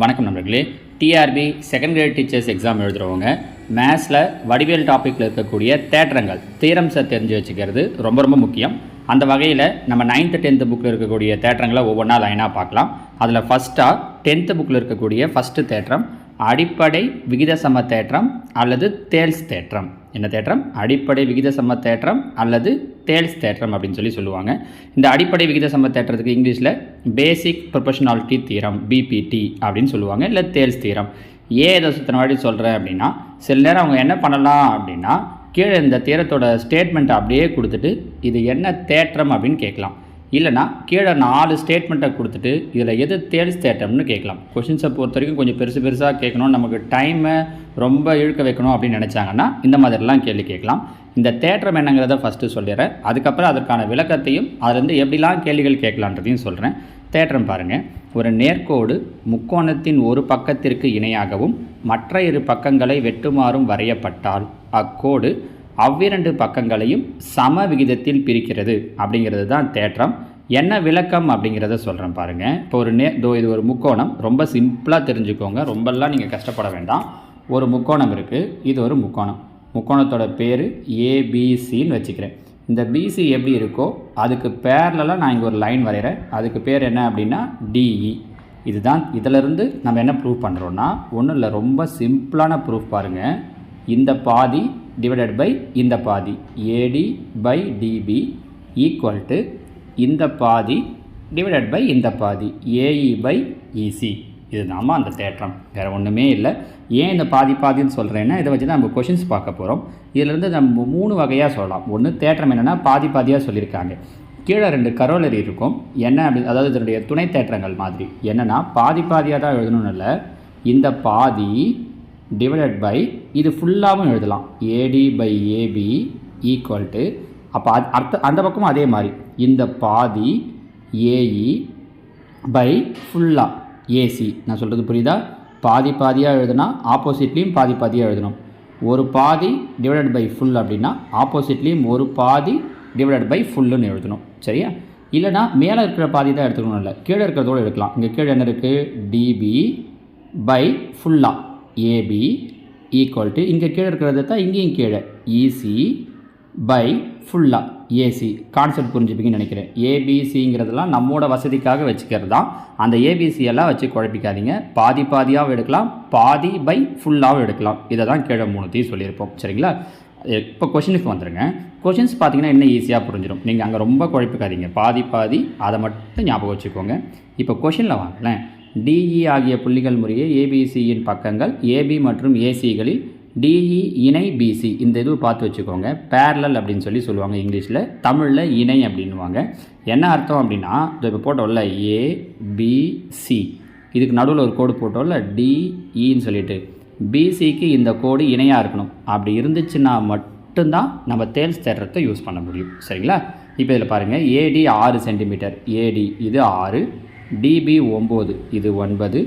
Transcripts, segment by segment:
வணக்கம் நண்பர்களே. TRB second grade teachers exam எழுதுகிறவங்க மேத்ஸில் வடிவேல் டாப்பிக்கில் இருக்கக்கூடிய தேற்றங்கள் தீரம்ஸை தெரிஞ்சு வச்சுக்கிறது ரொம்ப ரொம்ப முக்கியம். அந்த வகையில் நம்ம நைன்த்து டென்த்து புக்கில் இருக்கக்கூடிய தேற்றங்களை ஒவ்வொன்றா லைனாக பார்க்கலாம். அதில் ஃபஸ்ட்டாக டென்த்து புக்கில் இருக்கக்கூடிய ஃபஸ்ட்டு தேற்றம் அடிப்படை விகித சம தேற்றம் அல்லது தேல்ஸ் தேற்றம். என்ன தேற்றம்? அடிப்படை விகித சம தேற்றம் அல்லது தேல்ஸ் தேற்றம் அப்படின்னு சொல்லி சொல்லுவாங்க. இந்த அடிப்படை விகித சம தேற்றத்துக்கு இங்கிலீஷில் பேசிக் ப்ரொபஷனாலிட்டி தீரம் பிபிடி அப்படின்னு சொல்லுவாங்க. இல்லை தேல்ஸ் தீரம் ஏன் இதை சுத்தன வாட்டி சொல்கிறேன் அப்படின்னா சில நேரம் அவங்க என்ன பண்ணலாம் அப்படின்னா கீழே இந்த தீரத்தோட ஸ்டேட்மெண்ட்டை அப்படியே கொடுத்துட்டு இது என்ன தேற்றம் அப்படின்னு கேட்கலாம். இல்லைனா கீழே நாலு ஸ்டேட்மெண்ட்டை கொடுத்துட்டு இதில் எது தேடி தேட்டம்னு கேட்கலாம். கொஷின்ஸை பொறுத்த வரைக்கும் கொஞ்சம் பெருசு பெருசாக கேட்கணும் நமக்கு டைமை ரொம்ப இழுக்க வைக்கணும் அப்படின்னு நினச்சாங்கன்னா இந்த மாதிரிலாம் கேள்வி கேட்கலாம். இந்த தேட்டரம் என்னங்கிறத ஃபஸ்ட்டு சொல்லிடுறேன். அதுக்கப்புறம் அதற்கான விளக்கத்தையும் அதுலேருந்து எப்படிலாம் கேள்விகள் கேட்கலான்றதையும் சொல்கிறேன் தேற்றம் பாருங்கள் ஒரு நேர்கோடு முக்கோணத்தின் ஒரு பக்கத்திற்கு இணையாகவும் மற்ற இரு பக்கங்களை வெட்டுமாறும் வரையப்பட்டால் அக்கோடு அவ்விரண்டு பக்கங்களையும் சம விகிதத்தில் பிரிக்கிறது அப்படிங்கிறது தான் தேற்றம். என்ன விளக்கம் அப்படிங்கிறத சொல்கிறேன் பாருங்கள் இப்போ ஒரு நே தோ இது ஒரு முக்கோணம். ரொம்ப சிம்பிளாக தெரிஞ்சுக்கோங்க. ரொம்பலாம் நீங்கள் கஷ்டப்பட வேண்டாம். ஒரு முக்கோணம் இருக்குது இது ஒரு முக்கோணம். முக்கோணத்தோட பேர் ஏபிசின்னு வச்சுக்கிறேன். இந்த பிசி எப்படி இருக்கோ அதுக்கு பேரலாம் நான் இங்கே ஒரு லைன் வரைகிறேன் அதுக்கு பேர் என்ன அப்படின்னா டிஇ இதுதான். இதிலிருந்து நம்ம என்ன ப்ரூவ் பண்ணுறோன்னா ஒன்றும் இல்லை. ரொம்ப சிம்பிளான ப்ரூஃப் பாருங்கள் இந்த பாதி டிவைடட் பை இந்த பாதி. AD by DB equal to இந்த பாதி டிவைடட் பை இந்த பாதி. ஏஇ பை இசி இது இதுதாம்மா அந்த தேற்றம். வேறு ஒன்றுமே இல்லை. ஏன் இந்த பாதி பாதின்னு சொல்கிறேன்னா இதை வச்சு தான் நம்ம கொஷின்ஸ் பார்க்க போகிறோம் இதிலேருந்து நம்ம மூணு வகையாக சொல்லலாம். ஒன்று தேற்றம் என்னென்னா பாதி பாதியாக சொல்லியிருக்காங்க. கீழே ரெண்டு கரோலரி இருக்கும். என்ன அப்படி அதாவது இதனுடைய துணை தேற்றங்கள் மாதிரி. என்னென்னா பாதி பாதியாக தான் எழுதணும்னு இல்லை. இந்த பாதி டிவைடட் பை இது ஃபுல்லாகவும் எழுதலாம். AD by AB equal to அப்போ அது அர்த்த அந்த பக்கமும் அதே மாதிரி. இந்த பாதி ஏஇ பை ஃபுல்லாக ஏசி. நான் சொல்கிறது புரியுதா? பாதி பாதியாக எழுதுனா ஆப்போசிட்லேயும் பாதி பாதியாக எழுதணும். ஒரு பாதி டிவைடட் பை ஃபுல் அப்படின்னா ஆப்போசிட்லேயும் ஒரு பாதி டிவைடட் பை ஃபுல்லுன்னு எழுதணும். சரியா? இல்லைனா மேலே இருக்கிற பாதி தான் எடுத்துக்கணும் இல்லை. கீழே இருக்கிறதோடு எடுக்கலாம். இங்கே கீழே என்ன இருக்குது டிபி பை ஃபுல்லாக ஏபி ஈக்குவல் டு இங்கே கீழே இருக்கிறது தான் இங்கேயும் கீழே. இசி பை ஃபுல்லாக ஏசி கான்செப்ட் புரிஞ்சுப்பீங்கன்னு நினைக்கிறேன். ஏபிசிங்கிறதெல்லாம் நம்மோட வசதிக்காக வச்சுக்கிறது தான். அந்த ஏபிசி எல்லாம் வச்சு குழப்பிக்காதீங்க. பாதி பாதியாகவும் எடுக்கலாம் பாதி பை ஃபுல்லாகவும் எடுக்கலாம். இதை தான் கீழே மூணுத்தையும் சொல்லியிருப்போம். சரிங்களா? இப்போ கொஷினுக்கு வந்துடுங்க கொஷின்ஸ் பார்த்தீங்கன்னா இன்னும் ஈஸியாக புரிஞ்சிடும் நீங்கள் அங்கே ரொம்ப குழப்பிக்காதீங்க. பாதி பாதி அதை மட்டும் ஞாபகம் வச்சுக்கோங்க. இப்போ கொஷினில் வாங்கலேன் டிஇ e ஆகிய புள்ளிகள் முறையே ஏபிசியின் பக்கங்கள் ஏபி மற்றும் ஏசிகளில் டிஇ இணை பிசி இந்த இது பார்த்து வச்சுக்கோங்க. பேரலல் அப்படின்னு சொல்லி சொல்லுவாங்க இங்கிலீஷில். தமிழில் இணை அப்படின்வாங்க என்ன அர்த்தம் அப்படின்னா இதோ இப்போ போட்டோம்ல ஏபிசி இதுக்கு நடுவில் ஒரு கோடு போட்டோம்ல டிஇன்னு e சொல்லிட்டு. பிசிக்கு இந்த கோடு இணையாக இருக்கணும். அப்படி இருந்துச்சுன்னா மட்டும்தான் நம்ம தேல்ஸ் தேற்றத்தை யூஸ் பண்ண முடியும். சரிங்களா? இப்போ இதில் பாருங்கள் ஏடி ஆறு சென்டிமீட்டர் ஏடி இது ஆறு. டிபி ஒம்பது இது ஒன்பது.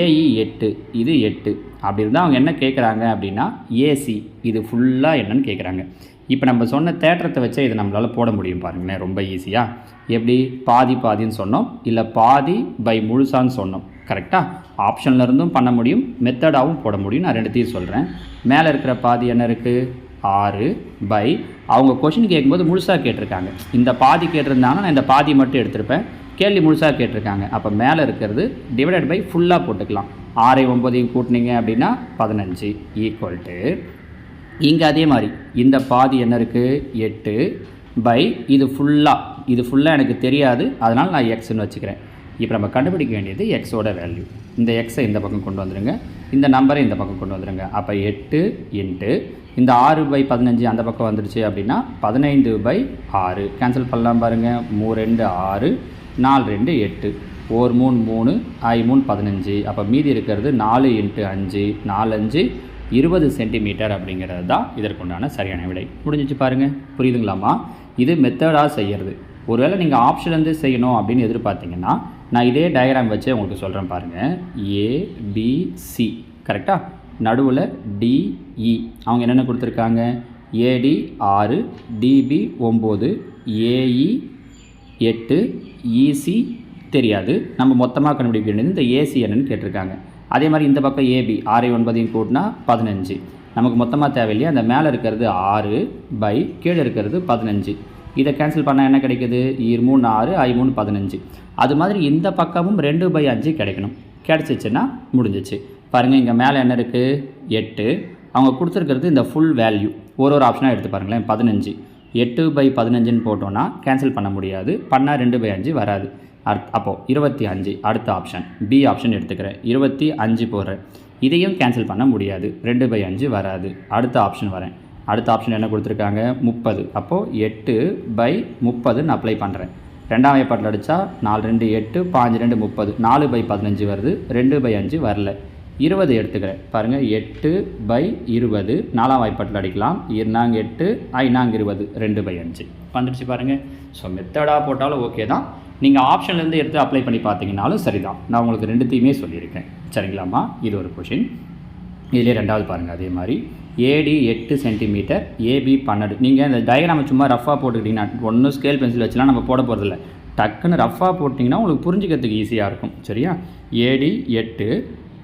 ஏஇ எட்டு இது எட்டு. அப்படி இருந்தால் அவங்க என்ன கேட்குறாங்க அப்படின்னா ஏசி இது ஃபுல்லாக என்னன்னு கேட்குறாங்க இப்போ நம்ம சொன்ன தேட்டரத்தை வச்சே இதை நம்மளால் போட முடியும் பாருங்களேன் ரொம்ப ஈஸியாக எப்படி? பாதி பாதின்னு சொன்னோம் இல்லை பாதி பை முழுசான்னு சொன்னோம். கரெக்டாக ஆப்ஷனில் இருந்தும் பண்ண முடியும் மெத்தடாகவும் போட முடியும். நான் ரெண்டுத்தையும் சொல்கிறேன் மேலே இருக்கிற பாதி என்ன இருக்குது ஆறு பை அவங்க கொஷின் கேட்கும்போது முழுசாக கேட்டிருக்காங்க. இந்த பாதி கேட்டிருந்தாங்கன்னா நான் இந்த பாதி மட்டும் எடுத்திருப்பேன். கேள்வி முழுசாக கேட்டிருக்காங்க. அப்போ மேலே இருக்கிறது டிவைடட் பை ஃபுல்லாக போட்டுக்கலாம். ஆறை ஒம்பதையும் கூட்டினீங்க அப்படின்னா பதினஞ்சு ஈக்குவல் டு இங்கே அதே மாதிரி. இந்த பாதி என்ன இருக்குது எட்டு பை இது ஃபுல்லாக இது ஃபுல்லாக எனக்கு தெரியாது. அதனால் நான் எக்ஸ்ன்னு வச்சுக்கிறேன். இப்போ நம்ம கண்டுபிடிக்க வேண்டியது எக்ஸோட வேல்யூ இந்த எக்ஸை இந்த பக்கம் கொண்டு வந்துடுங்க இந்த நம்பரை இந்த பக்கம் கொண்டு வந்துடுங்க அப்போ எட்டு இன்ட்டு இந்த ஆறு பை பதினஞ்சு அந்த பக்கம் வந்துடுச்சு அப்படின்னா பதினைந்து பை ஆறு. கேன்சல் பண்ணலாம் பாருங்கள் மூ ரெண்டு ஆறு. நாலு ரெண்டு எட்டு. ஓர் மூணு மூணு ஐ மூணு பதினஞ்சு. அப்போ மீதி இருக்கிறது நாலு இன்ட்டு அஞ்சு. நாலஞ்சு இருபது சென்டிமீட்டர் அப்படிங்கிறது தான் இதற்குண்டான சரியான விடை. முடிஞ்சிச்சு பாருங்கள் புரியுதுங்களாம்மா? இது மெத்தடாக செய்கிறது ஒருவேளை நீங்கள் ஆப்ஷன்லேருந்து செய்யணும் அப்படின்னு எதிர்பார்த்தீங்கன்னா நான் இதே டயக்ராம் வச்சு உங்களுக்கு சொல்கிறேன் பாருங்கள் ஏபிசி கரெக்டாக நடுவில் டிஇ e. அவங்க என்னென்ன கொடுத்துருக்காங்க? ஏடி ஆறு டிபி ஒம்பது ஏஇ எட்டு இசி தெரியாது. நம்ம மொத்தமாக கண்டுபிடிக்க வேண்டியது இந்த ஏசி என்னன்னு கேட்டிருக்காங்க. அதே மாதிரி இந்த பக்கம் ஏபி ஆறை ஒன்பதையும் கூட்டினா பதினஞ்சு. நமக்கு மொத்தமாக தேவையில்லையா? அந்த மேலே இருக்கிறது ஆறு பை கீழே இருக்கிறது பதினஞ்சு. இதை கேன்சல் பண்ணால் என்ன கிடைக்குது? இரு மூணு ஆறு ஐ மூணு பதினஞ்சு. அது மாதிரி இந்த பக்கமும் ரெண்டு பை அஞ்சு கிடைக்கணும். கிடச்சிச்சின்னா முடிஞ்சிச்சு. பாருங்கள் இங்கே மேலே என்ன இருக்குது எட்டு. அவங்க கொடுத்துருக்கிறது இந்த ஃபுல் வேல்யூ ஒரு ஒரு ஆப்ஷனாக எடுத்து பாருங்களேன் பதினஞ்சு. எட்டு பை பதினஞ்சுன்னு போட்டோன்னா கேன்சல் பண்ண முடியாது. பண்ணால் ரெண்டு பை அஞ்சு வராது. அடுத் அப்போது இருபத்தி அஞ்சு அடுத்த ஆப்ஷன் பி ஆப்ஷன் எடுத்துக்கிறேன். இருபத்தி அஞ்சு போடுறேன். இதையும் கேன்சல் பண்ண முடியாது. ரெண்டு பை அஞ்சு வராது. அடுத்த ஆப்ஷன் வரேன். அடுத்த ஆப்ஷன் என்ன கொடுத்துருக்காங்க? முப்பது. அப்போது எட்டு பை முப்பதுன்னு அப்ளை பண்ணுறேன் ரெண்டாம் ஏற்பாட்டில் அடித்தா நாலு ரெண்டு எட்டு பாஞ்சு ரெண்டு முப்பது. நாலு பை பதினஞ்சு வருது. ரெண்டு பை அஞ்சு வரல. இருபது எடுத்துக்கிறேன். பாருங்கள் எட்டு பை இருபது. நாலாம் வாய்ப்பாட்டில் அடிக்கலாம். இருநாங்க எட்டு ஐநாங்க இருபது. ரெண்டு பை அஞ்சு. வந்துடுச்சு பாருங்கள் ஸோ மெத்தடாக போட்டாலும் ஓகே தான். நீங்கள் ஆப்ஷன்லேருந்து எடுத்து அப்ளை பண்ணி பார்த்தீங்கனாலும் சரிதான். நான் உங்களுக்கு ரெண்டுத்தையுமே சொல்லியிருக்கேன். சரிங்களாம்மா? இது ஒரு கொஷின் இதிலே ரெண்டாவது பாருங்கள் அதே மாதிரி. ஏடி எட்டு சென்டிமீட்டர் ஏபி பன்னெண்டு. நீங்கள் இந்த டயக்ராமை சும்மா ரஃபாக போட்டுக்கிட்டிங்கன்னா ஒன்றும் ஸ்கேல் பென்சில் வச்சுலாம் நம்ம போட போகிறதில்ல டக்குன்னு ரஃபாக போட்டிங்கன்னா உங்களுக்கு புரிஞ்சுக்கிறதுக்கு ஈஸியாக இருக்கும். சரியா? ஏடி எட்டு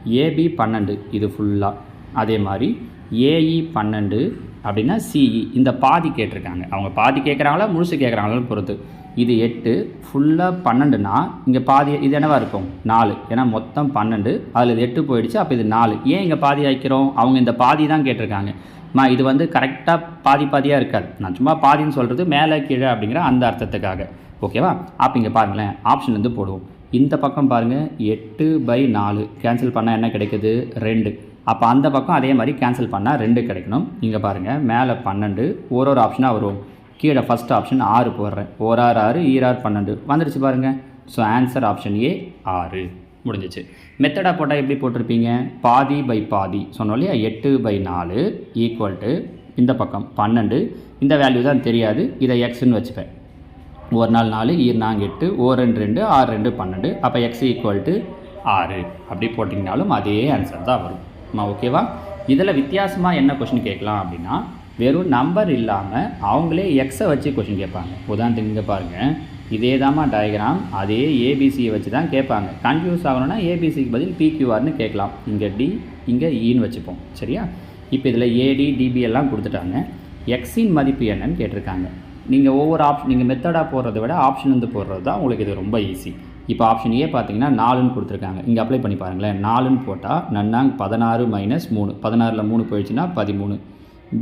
ஏபி பன்னெண்டு இது ஃபுல்லாக அதே மாதிரி ஏஇ பன்னெண்டு அப்படின்னா சிஇ இந்த பாதி கேட்டிருக்காங்க. அவங்க பாதி கேட்குறாங்களா முழுசு கேட்குறாங்களான்னு பொறுத்து. இது எட்டு ஃபுல்லாக பன்னெண்டுனா இங்கே பாதி இது என்னவா இருக்கும்? நாலு. ஏன்னா மொத்தம் பன்னெண்டு அதில் இது எட்டு போயிடுச்சு அப்போ இது நாலு. ஏன் இங்கே பாதி ஆக்கிறோம்? அவங்க இந்த பாதி தான் கேட்டிருக்காங்க. மா இது வந்து கரெக்டாக பாதி பாதியாக இருக்காது. நான் சும்மா பாதின்னு சொல்கிறது மேலே கீழே அப்படிங்கிற அந்த அர்த்தத்துக்காக. ஓகேவா? அப்போ இங்கே பாருங்களேன் ஆப்ஷன் வந்து போடுவோம். இந்த பக்கம் பாருங்கள் எட்டு பை நாலு. கேன்சல் பண்ணால் என்ன கிடைக்குது? ரெண்டு. அப்போ அந்த பக்கம் அதே மாதிரி கேன்சல் பண்ணால் ரெண்டு கிடைக்கணும். இங்கே பாருங்கள் மேலே பன்னெண்டு. ஒரு ஒரு ஆப்ஷனாக வரும். கீழே ஃபஸ்ட் ஆப்ஷன் ஆறு போடுறேன். ஒரு ஆறு ஈராறு பன்னெண்டு. வந்துடுச்சு பாருங்கள் ஸோ ஆன்சர் ஆப்ஷன் ஏ ஆறு. முடிஞ்சிச்சு. மெத்தடாக போட்டால் எப்படி போட்டிருப்பீங்க? பாதி பை பாதி. சொன்னோம் இல்லையா? எட்டு பை நாலு ஈக்குவல் டு இந்த பக்கம் பன்னெண்டு. இந்த வேல்யூ தான் தெரியாது. இதை எக்ஸ்ன்னு வச்சுப்பேன். ஒரு நாள் நாலு ஈர் நாங்க எட்டு ஓ ரெண்டு ரெண்டு ஆறு ரெண்டு பன்னெண்டு அப்போ எக்ஸ் ஈக்குவல் டு ஆறு. அப்படி போட்டிங்கனாலும் அதே ஆன்சர் தான் வரும். ஓகேவா இதில் வித்தியாசமாக என்ன கொஷின் கேட்கலாம் அப்படின்னா வெறும் நம்பர் இல்லாமல் அவங்களே எக்ஸை வச்சு கொஷின் கேட்பாங்க. உதாரணத்துக்கு இங்கே பாருங்கள் இதே தாம்மா டயக்ராம் அதே ஏபிசியை வச்சு தான் கேட்பாங்க. கன்ஃபியூஸ் ஆகணும்னா ஏபிசிக்கு பதில் பிக்யூஆர்னு கேட்கலாம். இங்கே டி இங்கே ஈன்னு e வச்சுப்போம். சரியா? இப்போ இதில் ஏடி டிபி எல்லாம் கொடுத்துட்டாங்க. எக்ஸின் மதிப்பு என்னன்னு கேட்டிருக்காங்க. நீங்கள் ஒவ்வொரு ஆப்ஷன் நீங்கள் மெத்தடாக போடுறத விட ஆப்ஷன் வந்து போடுறது தான் உங்களுக்கு இது ரொம்ப ஈஸி இப்போ ஆப்ஷன் ஏ பார்த்தீங்கன்னா நாலுன்னு கொடுத்துருக்காங்க. இங்கே அப்ளை பண்ணி பாருங்களேன். நாலுன்னு போட்டால் நன்னாங் பதினாறு மைனஸ் மூணு பதினாறில் மூணு போயிடுச்சுன்னா பதிமூணு.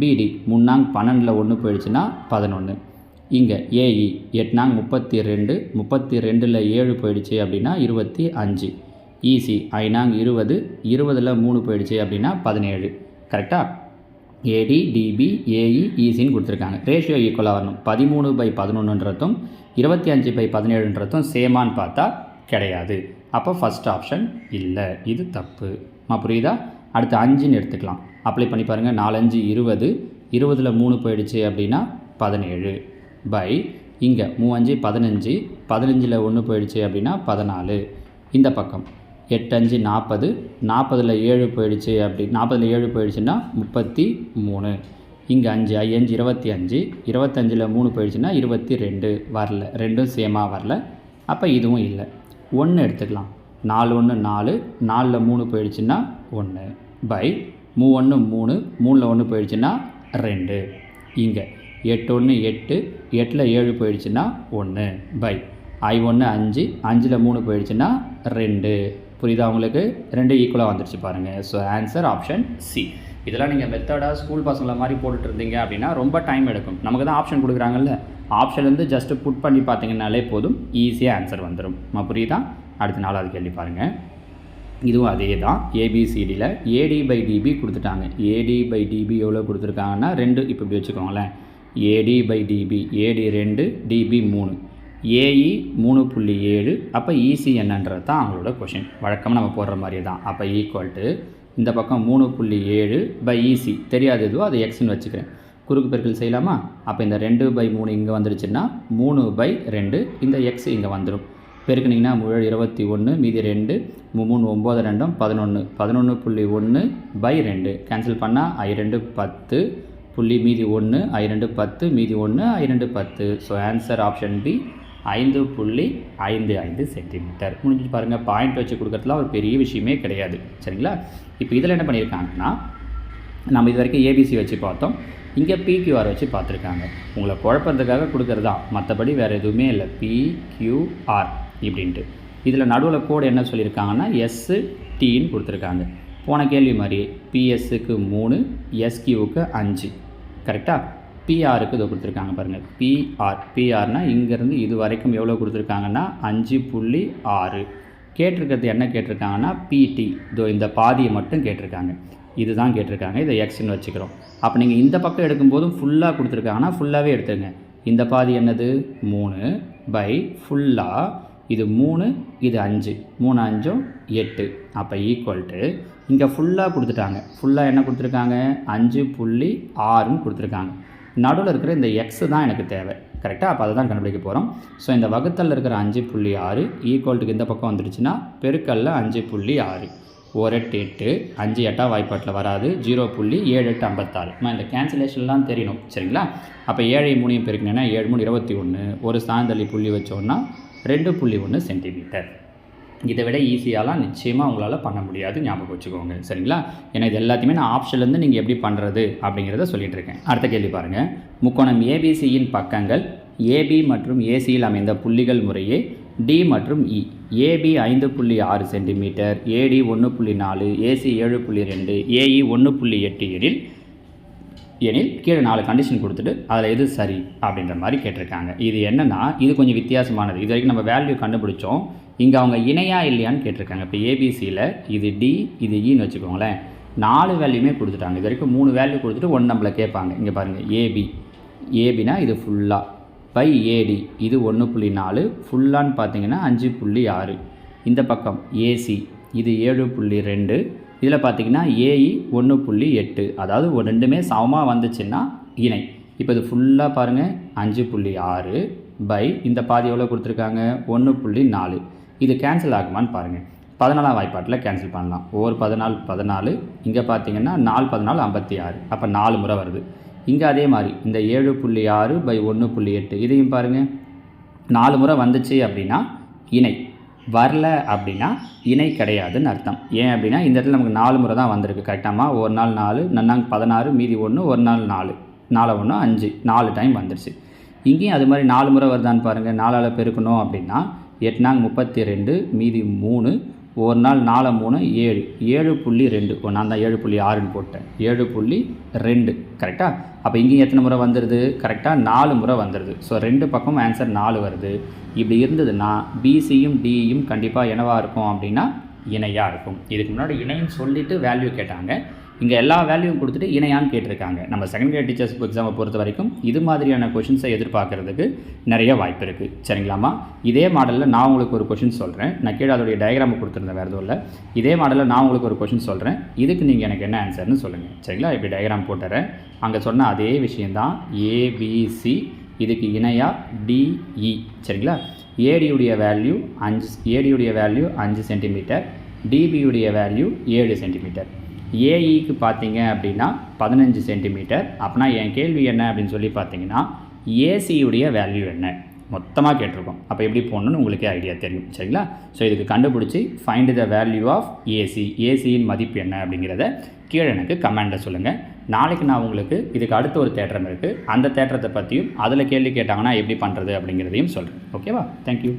பிடி முன்னாங் பன்னெண்டில் ஒன்று போயிடுச்சுன்னா பதினொன்று இங்கே ஏஇ எட்னாங் முப்பத்தி ரெண்டு முப்பத்தி ரெண்டில் ஏழு போயிடுச்சு அப்படின்னா இருபத்தி அஞ்சு. ஈசி ஐநாங் இருபது இருபதில் மூணு போயிடுச்சு அப்படின்னா பதினேழு. கரெக்டாக ஏடி டிபி ஏஇ ஈசின்னு e, e, கொடுத்துருக்காங்க. ரேஷியோ ஈக்குவலாக வரணும். பதிமூணு பை பதினொன்றுன்றதும் இருபத்தி அஞ்சு பை பதினேழுன்றதும் சேமான்னு பார்த்தா கிடையாது. அப்போ ஃபஸ்ட் ஆப்ஷன் இல்லை. இது தப்பு. மா புரியுதா? அடுத்து அஞ்சுன்னு எடுத்துக்கலாம். அப்ளை பண்ணி பாருங்கள் நாலஞ்சு இருபது. இருபதில் மூணு போயிடுச்சு அப்படின்னா பதினேழு. பை இங்கே மூவஞ்சு பதினஞ்சு. பதினஞ்சில் ஒன்று போயிடுச்சு அப்படின்னா பதினாலு. இந்த பக்கம். எட்டஞ்சு நாற்பது. நாற்பதில் ஏழு போயிடுச்சு அப்படி. நாற்பதில் ஏழு போயிடுச்சுன்னா முப்பத்தி மூணு இங்கே அஞ்சு ஐயஞ்சு இருபத்தி அஞ்சு இருபத்தஞ்சில் மூணு போயிடுச்சுன்னா இருபத்தி ரெண்டு வரல. ரெண்டும் சேமாக வரல. அப்போ இதுவும் இல்லை. ஒன்று எடுத்துக்கலாம். நாலு ஒன்று நாலு. நாலில் மூணு போயிடுச்சுன்னா ஒன்று பை மூ ஒன்று மூணு. மூணில் ஒன்று போயிடுச்சுன்னா ரெண்டு. இங்கே எட்டு ஒன்று எட்டு. எட்டில் ஏழு போயிடுச்சுன்னா ஒன்று பை ஐ ஒன்று அஞ்சு. அஞ்சில் மூணு போயிடுச்சுன்னா ரெண்டு. புரியுதா உங்களுக்கு? ரெண்டு ஈக்குவலாக வந்துருச்சு பாருங்கள் ஸோ ஆன்சர் ஆப்ஷன் சி இதெல்லாம் நீங்கள் மெத்தடாக ஸ்கூல் பசங்களை மாதிரி போட்டுட்டு இருந்தீங்க அப்படின்னா ரொம்ப டைம் எடுக்கும். நமக்கு தான் ஆப்ஷன் கொடுக்குறாங்கல்ல. ஆப்ஷன்லேருந்து ஜஸ்ட்டு புட் பண்ணி பார்த்தீங்கன்னாலே போதும். ஈஸியாக ஆன்சர் வந்துடும் நம்ம புரியுதா? அடுத்த நாலாவது கேள்வி பாருங்கள் இதுவும் அதே தான். ஏபிசிடியில் ஏடி பை டிபி கொடுத்துட்டாங்க. ஏடி பை டிபி எவ்வளோ கொடுத்துருக்காங்கன்னா ரெண்டு. இப்போ இப்படி வச்சுக்கோங்களேன். ஏடி பை டிபி ஏடி ரெண்டு டிபி மூணு. ஏஇ மூணு புள்ளி ஏழு. அப்போ ஈசி என்னன்றது தான் அவங்களோட கொஷின் வழக்கமாக நம்ம போடுற மாதிரி தான் அப்போ ஈக்குவல் டு இந்த பக்கம் மூணு புள்ளி ஏழு பை ஈசி தெரியாது எதுவோ அதை எக்ஸ்னு வச்சுக்கிறேன். குறுக்கு பெருக்கல் செய்யலாமா? அப்போ இந்த ரெண்டு பை மூணு இங்கே வந்துருச்சுன்னா மூணு பை ரெண்டு இந்த எக்ஸ் இங்கே வந்துடும் பெருக்குனிங்கன்னா முழு இருபத்தி ஒன்று மீதி ரெண்டு மூணு ஒம்பது ரெண்டும் பதினொன்று பதினொன்று புள்ளி ஒன்று பை ரெண்டு. கேன்சல் பண்ணால் ஐ ரெண்டு பத்து புள்ளி மீதி ஒன்று ஐ ரெண்டு பத்து மீதி ஒன்று ஐ ரெண்டு பத்து. ஸோ ஆன்சர் ஆப்ஷன் பி ஐந்து புள்ளி ஐந்து ஐந்து சென்டிமீட்டர். முடிஞ்சு பாருங்கள் பாயிண்ட் வச்சு கொடுக்குறதுலாம் ஒரு பெரிய விஷயமே கிடையாது. சரிங்களா? இப்போ இதில் என்ன பண்ணியிருக்காங்கன்னா நம்ம இது வரைக்கும் ஏபிசி வச்சு பார்த்தோம். இங்கே பிக்யூஆர் வச்சு பார்த்துருக்காங்க. உங்களை குழப்பறதுக்காக கொடுக்குறது? தான் மற்றபடி வேறு எதுவுமே இல்லை. பிக்யூஆர் இப்படின்ட்டு. இதில் நடுவில் கோடு என்ன சொல்லியிருக்காங்கன்னா எஸ்ஸு டின்னு கொடுத்துருக்காங்க. போன கேள்வி மாதிரி பிஎஸ்ஸுக்கு மூணு எஸ்கியூவுக்கு அஞ்சு. கரெக்டாக பிஆருக்கு இதை கொடுத்துருக்காங்க பாருங்கள் பிஆர் பிஆர்னால் இங்கேருந்து இது வரைக்கும் எவ்வளோ கொடுத்துருக்காங்கன்னா? அஞ்சு புள்ளி ஆறு. கேட்டிருக்கிறது என்ன கேட்டிருக்காங்கன்னா? பிடி இதோ இந்த பாதியை மட்டும் கேட்டிருக்காங்க. இதுதான் கேட்டிருக்காங்க. இதை எக்ஸ்னு வச்சுக்கிறோம். அப்போ நீங்கள் இந்த பக்கம் எடுக்கும்போதும் ஃபுல்லாக கொடுத்துருக்காங்கன்னா ஃபுல்லாகவே எடுத்துங்க இந்த பாதி என்னது? மூணு பை ஃபுல்லாக இது மூணு இது அஞ்சு. மூணு அஞ்சும் எட்டு. அப்போ ஈக்குவல் டு இங்கே ஃபுல்லாக கொடுத்துட்டாங்க. ஃபுல்லாக என்ன கொடுத்துருக்காங்க? அஞ்சு புள்ளி ஆறுன்னு கொடுத்துருக்காங்க. நடுவில் இருக்கிற இந்த எக்ஸு தான் எனக்கு தேவை. கரெக்டாக அப்போ அதை தான் கண்டுபிடிக்க போகிறோம் ஸோ இந்த வகுத்தலில் இருக்கிற அஞ்சு புள்ளி ஆறு ஈக்குவல்ட்டுக்கு இந்த பக்கம் வந்துடுச்சுன்னா பெருக்கல்ல அஞ்சு புள்ளி ஆறு. ஒரு எட்டு எட்டு அஞ்சு எட்டாக வாய்ப்பாட்டில் வராது. ஜீரோ புள்ளி ஏழு எட்டு ஐம்பத்தாறு. அம்மா இந்த கேன்சலேஷன்லாம் தெரியணும் சரிங்களா? அப்போ ஏழை மூணையும் பெருக்கினேன்னா ஏழு மூணு இருபத்தி ஒன்று ஒரு சாயந்தள்ளி புள்ளி வச்சோன்னா ரெண்டு புள்ளி ஒன்று சென்டிமீட்டர் இதை விட ஈஸியாலாம் நிச்சயமாக உங்களால் பண்ண முடியாது ஞாபகம் வச்சுக்கோங்க. சரிங்களா? ஏன்னா இது எல்லாத்தையுமே நான் ஆப்ஷன்லேருந்து நீங்கள் எப்படி பண்ணுறது அப்படிங்கிறத சொல்லிகிட்டு இருக்கேன். அடுத்த கேள்வி பாருங்கள் முக்கோணம் ஏபிசியின் பக்கங்கள் ஏபி மற்றும் ஏசியில் அமைந்த புள்ளிகள் முறையே டி மற்றும் e. இ ஏபி ஐந்து புள்ளி ஆறு சென்டிமீட்டர் ஏடி ஒன்று புள்ளி நாலு ஏசி ஏழு புள்ளி ரெண்டு ஏஇ ஒன்று புள்ளி எட்டு எனில் எனில் கீழே நாலு கண்டிஷன் கொடுத்துட்டு அதில் எது சரி அப்படின்ற மாதிரி கேட்டிருக்காங்க. இது என்னென்னா இது கொஞ்சம் வித்தியாசமானது. இது வரைக்கும் நம்ம வேல்யூ கண்டுபிடிச்சோம். இங்கே அவங்க இணையா இல்லையான்னு கேட்டிருக்காங்க. இப்போ ஏபிசியில் இது டி இது e இன்னு வச்சுக்கோங்களேன். நாலு வேல்யூமே கொடுத்துட்டாங்க. இது வரைக்கும் மூணு வேல்யூ கொடுத்துட்டு ஒன்று நம்மளை கேட்பாங்க. இங்கே பாருங்கள் ஏபி ஏபினா இது ஃபுல்லாக பை ஏடி இது ஒன்று புள்ளி நாலு. ஃபுல்லான்னு பார்த்தீங்கன்னா அஞ்சு புள்ளி ஆறு. இந்த பக்கம் ஏசி இது ஏழு புள்ளி ரெண்டு. இதில் பார்த்தீங்கன்னா ஏஇ ஒன்று புள்ளி எட்டு. அதாவது ஒரு ரெண்டுமே சமமாக வந்துச்சுன்னா இணை. இப்போ இது ஃபுல்லாக பாருங்கள் அஞ்சு புள்ளி ஆறு பை. இந்த பாதி எவ்வளோ கொடுத்துருக்காங்க? ஒன்று புள்ளி நாலு. இது கேன்சல் ஆகுமான்னு பாருங்கள் பதினாலாம் வாய்ப்பாட்டில் கேன்சல் பண்ணலாம். ஒவ்வொரு பதினாலு பதினாலு இங்கே பார்த்தீங்கன்னா நாலு பதினாலு ஐம்பத்தி ஆறு. அப்போ நாலு முறை வருது. இங்கே அதே மாதிரி இந்த ஏழு புள்ளி ஆறு பை ஒன்று புள்ளி எட்டு. இதையும் பாருங்கள் நாலு முறை வந்துச்சு அப்படின்னா இணை. வரல அப்படின்னா இணை கிடையாதுன்னு அர்த்தம். ஏன் அப்படின்னா இந்த இடத்துல நமக்கு நாலு முறை தான் வந்திருக்கு. கரெக்டாக ஒரு நாள் நாலு நன்னாங்க பதினாறு மீதி ஒன்று ஒரு நாள் நாலு. நாலு ஒன்று அஞ்சு. நாலு டைம் வந்துருச்சு. இங்கேயும் அது மாதிரி நாலு முறை வருதான்னு பாருங்கள் நாலால் பெருக்கணும் அப்படின்னா எட்டு எட்டுனாங்க முப்பத்தி ரெண்டு மீதி மூணு ஒரு நாள் நாலு மூணு ஏழு. ஏழு புள்ளி ரெண்டு. ஓ, நான் தான் ஏழு புள்ளி ஆறுன்னு போட்டேன். ஏழு புள்ளி ரெண்டு. கரெக்டாக அப்போ இங்கேயும் எத்தனை முறை வந்துடுது கரெக்டாக நாலு முறை வந்துடுது ஸோ ரெண்டு பக்கமும் ஆன்சர் நாலு வருது. இப்படி இருந்ததுன்னா பிசியும் டியும் கண்டிப்பாக என்னவாக இருக்கும் அப்படின்னா இணையாக இருக்கும். இதுக்கு முன்னாடி இணைன்னு சொல்லிவிட்டு வேல்யூ கேட்டாங்க. இங்கே எல்லா வேல்யூவும் கொடுத்துட்டு இணையான்னு கேட்டிருக்காங்க. நம்ம செகண்ட் கிரேட் டீச்சர்ஸ் எக்ஸாமை பொறுத்த வரைக்கும் இது மாதிரியான கொஷின்ஸை எதிர்பார்க்கறதுக்கு நிறைய வாய்ப்பு இருக்குது சரிங்களாம்மா? இதே மாடலில் நான் உங்களுக்கு ஒரு கொஷின் சொல்கிறேன் நான் கீழே அதோடைய டயக்ராம் கொடுத்துருந்தேன் வேறு எதுவும் இல்லை. இதே மாடலில் நான் உங்களுக்கு ஒரு கொஷின் சொல்கிறேன் இதுக்கு நீங்கள் எனக்கு என்ன ஆன்சர்னு சொல்லுங்கள் சரிங்களா? இப்படி டயக்ராம் போட்டுறேன். அங்கே சொன்ன அதே விஷயந்தான் ஏபிசி இதுக்கு இணையாக டிஇ e. சரிங்களா? ஏடியுடைய வேல்யூ அஞ்சு ஏடியுடைய வேல்யூ அஞ்சு சென்டிமீட்டர் டிபியுடைய வேல்யூ ஏழு சென்டிமீட்டர் ஏஇக்கு பார்த்தீங்க அப்படின்னா பதினஞ்சு சென்டிமீட்டர் அப்படின்னா என் கேள்வி என்ன அப்படின்னு சொல்லி பார்த்தீங்கன்னா ஏசியுடைய வேல்யூ என்ன? மொத்தமாக கேட்டிருக்கோம். அப்போ எப்படி போடணும்னு உங்களுக்கே ஐடியா தெரியும். சரிங்களா? ஸோ இதுக்கு கண்டுபிடிச்சி find the value of AC ஏசியின் மதிப்பு என்ன அப்படிங்கிறத கீழே எனக்கு கமெண்டில் சொல்லுங்கள் நாளைக்கு நான் உங்களுக்கு இதுக்கு அடுத்த ஒரு தேட்டரம் இருக்குது அந்த தேட்டரத்தை பற்றியும் அதில் கேள்வி கேட்டாங்கன்னா எப்படி பண்ணுறது அப்படிங்கிறதையும் சொல்கிறேன் ஓகேவா தேங்க்யூ